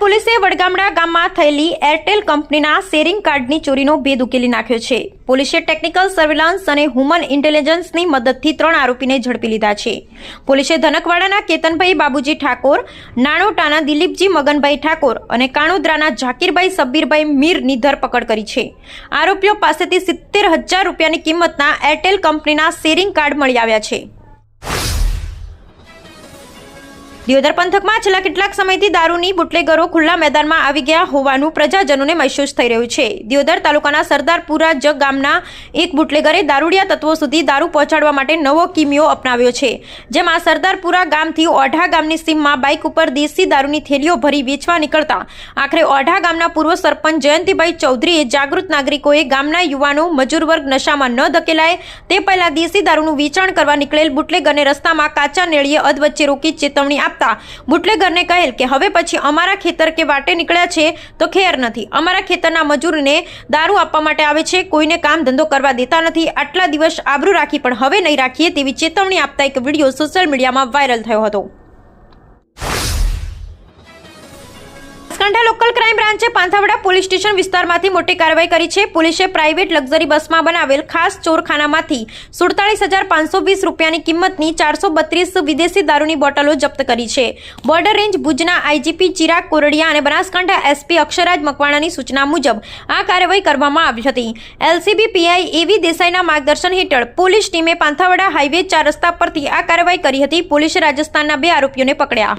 પોલીસે વડગામડા ગામમાં થયેલી એરટેલ કંપનીના શેરિંગ કાર્ડની ચોરીનો ભેદ ઉકેલી નાખ્યો છે. પોલીસે ટેકનિકલ સર્વેલન્સ અને હ્યુમન ઇન્ટેલિજન્સની મદદથી ત્રણ આરોપીને ઝડપી લીધા છે. પોલીસે ધનકવાડાના કેતનભાઈ બાબુજી ઠાકોર, નાણોટાના દિલીપજી મગનભાઈ ઠાકોર અને કાણોદરાના ઝાકીરભાઈ સબ્બીરભાઈ મીરની ધરપકડ કરી છે. આરોપીઓ પાસેથી સિત્તેર હજાર રૂપિયાની કિંમતના એરટેલ કંપનીના શેરિંગ કાર્ડ મળી આવ્યા છે. દિયોદર પંથકમાં છેલ્લા કેટલાક સમયથી દારૂની બુટલેગરો ખુલ્લા મેદાનમાં આવી ગયા હોવાનું પ્રજાજનોને મહેસૂસ થઈ રહ્યું છે. દિયોદર તાલુકાના સરદારપુરા જ ગામના એક બુટલેગરે દારૂડિયા તત્વો સુધી દારૂ પહોંચાડવા માટે નવો કિમિયો અપનાવ્યો છે. જેમાં સરદારપુરા ગામથી ઓઢા ગામની સીમમાં બાઇક ઉપર દેશી દારૂની થેલીઓ ભરી વેચવા નીકળતા આખરે ઓઢા ગામના પૂર્વ સરપંચ જયંતિભાઈ ચૌધરીએ જાગૃત નાગરિકોએ ગામના યુવાનો, મજૂર વર્ગ નશામાં ન ધકેલાય, તે પહેલા દેશી દારૂનું વેચાણ કરવા નીકળેલ બુટલેગરને રસ્તામાં કાચા નેળીએ અધવચ્ચે રોકી ચેતવણી આપતા બુટલેગરને કહેલ કે હવે પછી અમારા ખેતર કે વાટે નીકળ્યા છે તો ખેર નથી. અમારા ખેતરના મજૂરને દારૂ આપવા માટે આવે છે, કોઈને કામ ધંધો કરવા દેતા નથી. આટલા દિવસ આબરૂ રાખી પણ હવે નહીં રાખીએ તેવી ચેતવણી આપતા એક વીડિયો સોશિયલ મીડિયામાં વાયરલ થયો હતો. બનાસકાંઠા લોકલ ક્રાઇમ બ્રાન્ચે પાંથાવડા પોલીસ સ્ટેશન વિસ્તારમાંથી મોટી કાર્યવાહી કરી છે. પોલીસે પ્રાઇવેટ લક્ઝરી બસમાં બનાવેલ ખાસ ચોરખાનામાંથી સુડતાલીસ હજાર પાંચસો વીસ રૂપિયાની કિંમતની ચારસો બત્રીસ વિદેશી દારૂની બોટલો જપ્ત કરી છે. બોર્ડર રેન્જ ભુજના આઈજીપી ચિરાગ કોરડિયા અને બનાસકાંઠા એસપી અક્ષરાજ મકવાણાની સૂચના મુજબ આ કાર્યવાહી કરવામાં આવી હતી. એલસીબી પીઆઈ એવી દેસાઈના માર્ગદર્શન હેઠળ પોલીસ ટીમે પાંથાવડા હાઈવે ચાર રસ્તા પરથી આ કાર્યવાહી કરી હતી. પોલીસે રાજસ્થાનના બે આરોપીઓને પકડ્યા.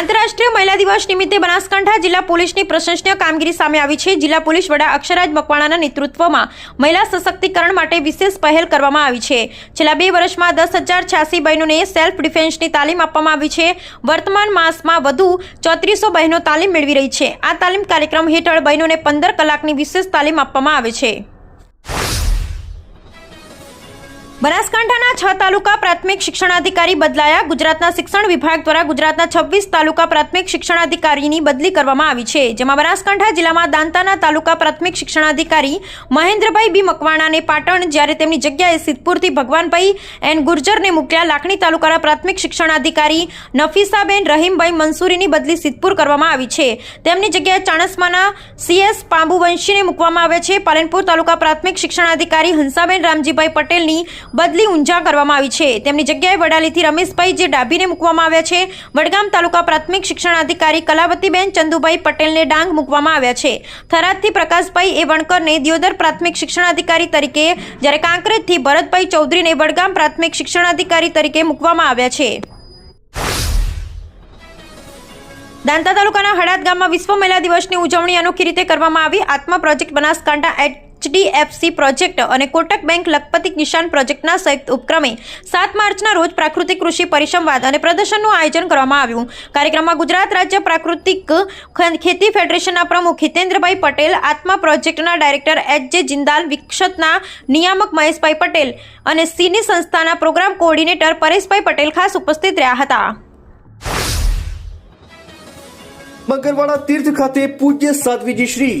આંતરરાષ્ટ્રીય મહિલા દિવસ નિમિત્તે બનાસકાંઠા જિલ્લા પોલીસની પ્રશંસનીય કામગીરી સામે આવી છે. જિલ્લા પોલીસ વડા અક્ષરાજ મકવાણાના નેતૃત્વમાં મહિલા સશક્તિકરણ માટે વિશેષ પહેલ કરવામાં આવી છે. છેલ્લા બે વર્ષમાં દસ હજાર છ્યાસી બહેનોને સેલ્ફ ડિફેન્સની તાલીમ આપવામાં આવી છે. વર્તમાન માસમાં વધુ ચોત્રીસો બહેનો તાલીમ મેળવી રહી છે. આ તાલીમ કાર્યક્રમ હેઠળ બહેનોને પંદર કલાકની વિશેષ તાલીમ આપવામાં આવે છે. બનાસકાંઠાના છ તાલુકા પ્રાથમિક શિક્ષણાધિકારી બદલાયા. ગુજરાતના શિક્ષણ વિભાગ દ્વારા ગુજરાતના છવ્વીસ તાલુકા પ્રાથમિક શિક્ષણાધિકારીની બદલી કરવામાં આવી છે. જેમાં બનાસકાંઠા જિલ્લામાં દાંતાના તાલુકા પ્રાથમિક શિક્ષણાધિકારી મહેન્દ્રભાઈ બી મકવાણાને પાટણ, જ્યારે તેમની જગ્યાએ સિદ્ધપુરથી ભગવાનભાઈ એન ગુર્જરને મોકલ્યા લાખણી તાલુકાના પ્રાથમિક શિક્ષણાધિકારી નફીસાબેન રહીમભાઈ મંસૂરીની બદલી સિદ્ધપુર કરવામાં આવી છે. તેમની જગ્યાએ ચાણસ્માના સીએસ પાંબુવંશીને મૂકવામાં આવ્યા છે. પાલનપુર તાલુકા પ્રાથમિક શિક્ષણાધિકારી હંસાબેન રામજીભાઈ પટેલની બદલી ઊંઝા કરવામાં આવી છે. તેમની જગ્યાએ વડાલીથી રમેશભાઈ જે ડાભીને મૂકવામાં આવ્યા છે, વડગામ તાલુકા પ્રાથમિક શિક્ષણાધિકારી કલાવતીબેન ચંદુભાઈ પટેલને ડાંગ મૂકવામાં આવ્યા છે. થરાદથી પ્રકાશભાઈ એ વણકરને દિયોદર પ્રાથમિક શિક્ષણાધિકારી તરીકે, જ્યારે કાંકરેજથી ભરતભાઈ ચૌધરીને વડગામ પ્રાથમિક શિક્ષણાધિકારી તરીકે મૂકવામાં આવ્યા છે. દાંતા તાલુકાના હડાદ ગામમાં વિશ્વ મહિલા દિવસની ઉજવણી અનોખી રીતે કરવામાં આવી. ATMA project Banaskantha HDFC project અને કોટક બેંક લખપતિ કિસાન પ્રોજેક્ટના સંયુક્ત ઉપક્રમે સાત માર્ચના રોજ પ્રાકૃતિક કૃષિ પરિસંવાદ અને પ્રદર્શનનું આયોજન કરવામાં આવ્યું. કાર્યક્રમમાં ગુજરાત રાજ્ય પ્રાકૃતિક ખેતી ફેડરેશનના પ્રમુખ હિતેન્દ્રભાઈ પટેલ, આત્મા પ્રોજેક્ટના ડાયરેક્ટર એચ જે જિંદાલ, વિક્ષતના નિયામક મહેશભાઈ પટેલ અને સીની સંસ્થાના પ્રોગ્રામ કોઓર્ડિનેટર પરેશભાઈ પટેલ ખાસ ઉપસ્થિત રહ્યા હતા. મગરવાડા તીર્થ ખાતે પૂજ્ય સાધ્વીજી શ્રી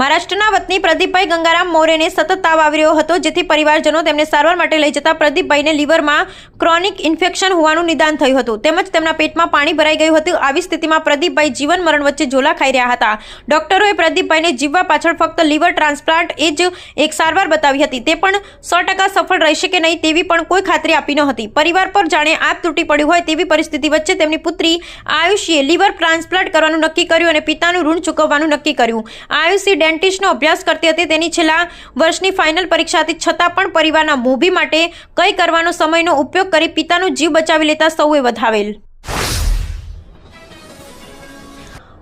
મહારાષ્ટ્રના વતની પ્રદીપભાઈ ગંગારામ મોરેને સતત તાવ આવી રહ્યો હતો, જેથી પરિવારજનો તેમને સારવાર માટે લઈ જતા પ્રદીપભાઈને લીવરમાં ક્રોનિક ઇન્ફેક્શન હોવાનું નિદાન થયું હતું. તેમજ તેમના પેટમાં પાણી ભરાઈ ગયું હતું. આવી સ્થિતિમાં પ્રદીપભાઈ જીવન મરણ વચ્ચે ઝોલા ખાઈ રહ્યા હતા. ડોક્ટરોએ પ્રદીપભાઈને જીવવા પાછળ ફક્ત લીવર ટ્રાન્સપ્લાન્ટ એ જ એક સારવાર બતાવી હતી. તે પણ સો ટકા સફળ રહેશે કે નહીં તેવી પણ કોઈ ખાતરી આપી ન હતી. પરિવાર પર જાણે આપ તૂટી પડ્યું હોય તેવી પરિસ્થિતિ વચ્ચે તેમની પુત્રી આયુષીએ લીવર ટ્રાન્સપ્લાન્ટ કરવાનું નક્કી કર્યું અને પિતાનું ઋણ ચૂકવવાનું નક્કી કર્યું. આયુષી ડેન્ટિસ્ટનો અભ્યાસ કરતી હતી. તેની છેલ્લા વર્ષની ફાઇનલ પરીક્ષા હતી છતાં પણ પરિવારના મોભી માટે કંઈ કરવાનો સમયનો ઉપયોગ કરી પિતાનો જીવ બચાવી લેતા સૌએ વધાવેલ.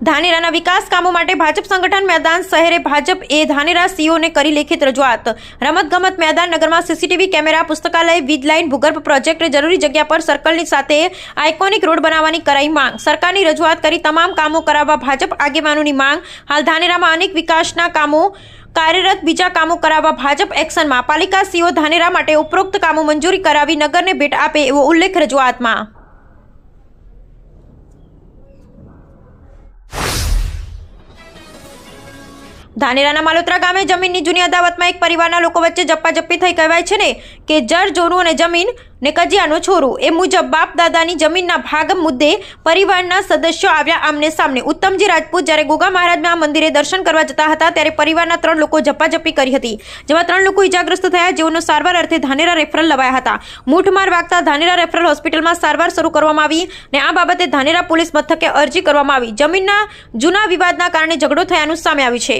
ધાનેરાના વિકાસ કામો માટે ભાજપ સંગઠન મેદાન શહેરે ભાજપ એ ધાનેરા સીઓને કરી લેખિત રજૂઆત. રમતગમત મેદાન નગરમાં સીસીટીવી કેમેરા, પુસ્તકાલય વીજ લાઇન ભૂગર્ભ પ્રોજેક્ટ, જરૂરી જગ્યા પર સર્કલની સાથે આઇકોનિક રોડ બનાવવાની કરાઈ માંગ. સરકારની રજૂઆત કરી તમામ કામો કરાવવા ભાજપ આગેવાનોની માંગ. હાલ ધાનેરામાં અનેક વિકાસના કામો, કાર્યરત બીજા કામો કરાવવા ભાજપ એક્શનમાં. પાલિકા સીઓ ધાનેરા માટે ઉપરોક્ત કામો મંજૂરી કરાવી નગરને ભેટ આપે એવો ઉલ્લેખ રજૂઆતમાં. ધાનેરાના માલોત્રા ગામે જમીનની જૂની અદાવતમાં એક પરિવારના લોકો વચ્ચે જપ્પાજપ્પી થઈ કહેવાય છે ને કે જર જોરું અને જમીન ને કજિયાનો છોરું. એ મુજબ બાપ દાદાની જમીનના ભાગ મુદ્દે પરિવારના સદસ્યો આવ્યા આમને સામને. ઉત્તમજી રાજપૂત જ્યારે ગોગા મહારાજના મંદિરે દર્શન કરવા જતા હતા ત્યારે પરિવારના ત્રણ લોકો ઝપાઝપી કરી હતી. જેમાં ત્રણ લોકો ઇજાગ્રસ્ત થયા જેઓનો સારવાર અર્થે ધાનેરા રેફરલ લવાયા હતા. મૂઠમાર વાગતા ધાનેરા રેફરલ હોસ્પિટલમાં સારવાર શરૂ કરવામાં આવી ને આ બાબતે ધાનેરા પોલીસ મથકે અરજી કરવામાં આવી. જમીનના જૂના વિવાદના કારણે ઝઘડો થયાનું સામે આવ્યું છે.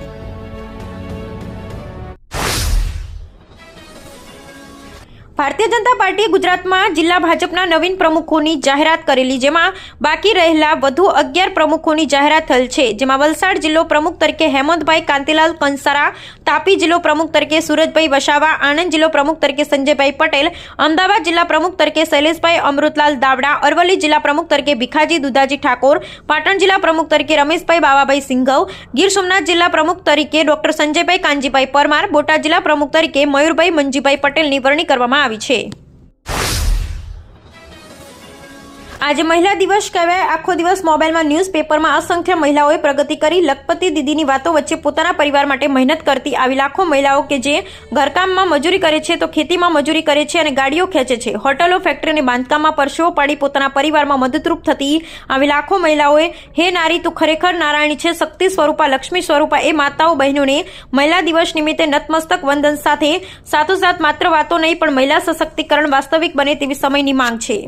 parte ભારતીય જનતા પાર્ટીએ ગુજરાતમાં જિલ્લા ભાજપના નવીન પ્રમુખોની જાહેરાત કરેલી, જેમાં બાકી રહેલા વધુ અગિયાર પ્રમુખોની જાહેરાત થયેલ છે. જેમાં વલસાડ જિલ્લો પ્રમુખ તરીકે હેમંતભાઈ કાંતિલાલ, કંસારા, તાપી જિલ્લો પ્રમુખ તરીકે સુરજભાઈ વસાવા, આણંદ જિલ્લો પ્રમુખ તરીકે સંજયભાઈ પટેલ, અમદાવાદ જિલ્લા પ્રમુખ તરીકે શૈલેષભાઈ અમૃતલાલ દાવડા, અરવલ્લી જિલ્લા પ્રમુખ તરીકે ભીખાજી દુધાજી ઠાકોર, પાટણ જિલ્લા પ્રમુખ તરીકે રમેશભાઈ બાવાભાઈ સિંઘવ, ગીર સોમનાથ જિલ્લા પ્રમુખ તરીકે ડોક્ટર સંજયભાઈ કાંજીભાઈ પરમાર, બોટાદ જિલ્લા પ્રમુખ તરીકે મયુરભાઈ મંજીભાઈ પટેલની વરણી કરવામાં આવી છે. crochê. આજે મહિલા દિવસ કહેવાય. આખો દિવસ મોબાઈલમાં ન્યૂઝપેપરમાં અસંખ્ય મહિલાઓએ પ્રગતિ કરી. લખપતિ દીદીની વાતો વચ્ચે પોતાના પરિવાર માટે મહેનત કરતી આવી લાખો મહિલાઓ કે જે ઘરકામમાં મજૂરી કરે છે તો ખેતીમાં મજૂરી કરે છે અને ગાડીઓ ખેંચે છે. હોટલો ફેક્ટરી અને બાંધકામમાં પરસેવો પાડી પોતાના પરિવારમાં મદદરૂપ થતી આવી લાખો મહિલાઓએ હે નારી, તું ખરેખર નારાયણી છે. શક્તિ સ્વરૂપા, લક્ષ્મી સ્વરૂપા એ માતાઓ, બહેનોને મહિલા દિવસ નિમિત્તે નતમસ્તક વંદન સાથે સાથોસાથ માત્ર વાતો નહીં, પણ મહિલા સશક્તિકરણ વાસ્તવિક બને તેવી સમયની માંગ છે.